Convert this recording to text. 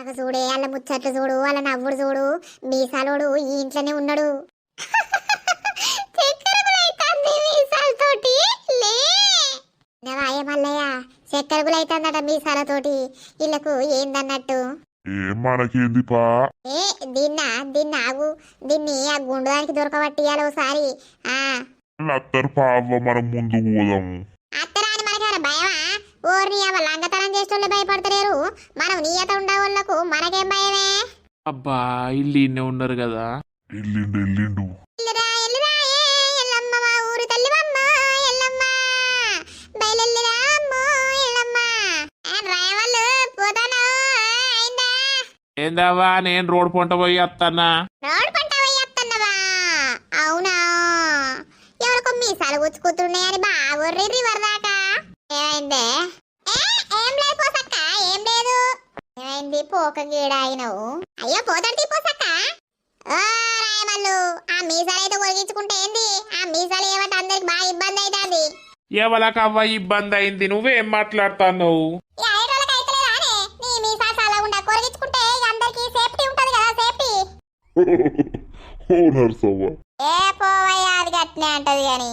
నాకు చూడే వాళ్ళ ముచ్చట్లు చూడు వాళ్ళ నవ్వుడు చూడు మీసాలోడు ఈ ఇంట్లోనే ఉన్నాడు. నవాయ మల్లయ్య చక్కెరగులైతుందట మీసాలతోటి. వీళ్ళకు ఏందన్నట్టు? ఏం మనకేంది పా ఏ దీన్న దీన్ని ఆగు. దీన్ని ఆ గుండుదానికి దొరకబట్టియాలి ఒకసారి ఆ. పావ మనం ముందు పోదాము. భయపడతలేరు మనం నీయత ఉండే వాళ్ళకు మనకేం భయమే అబ్బా ఇల్లు ఇన్నే ఉన్నారు కదా ఎల్లిండు ఎల్లిండు ఎల్లురా, ఎల్లురా, ఏ ఎల్లమ్మ మా ఊరి తల్లివమ్మ, ఎల్లమ్మ. బయలెల్లురా అమ్మో, ఎల్లమ్మ. ఏ డ్రైవర్లు పోతాను, అయిందా? ఏందవ్వా నేను రోడ్ పొంట పోయి వస్తానా రోడ్డు పంట పోయేత్తన్నవా? అవునా ఎవరికో మీసాలు గుచ్చుకుతున్నాయని బాగొర్రి రివర్ దాకా ఏమైందే ఏ, ఏం లేదు పోసక్క ఏం లేదు ఏమైంది పోక గీడ అయినవు. అయ్యో పోతాడు పోసక్క. రాయమల్లు ఆ మీసాలు అయితే ఒరిగించుకుంటే ఏంది? ఆ మీసాలు ఏమంటే అందరికి బాగా ఇబ్బంది అవుతుంది ఎవలకవ్వ ఇబ్బంది అయింది? నువ్వేం మాట్లాడుతున్నావు? ఈ ఐరోళ్ళకి అయితలేదానే నీ మీసాలు చాలా ఉండ కొరిగించుకుంటే ఇక అందరికి సేఫ్టీ ఉంటది కదా సేఫ్టీ. ఓ నర్సవ్వ. ఏ పోవయ్యా అది గట్నే అంటది గాని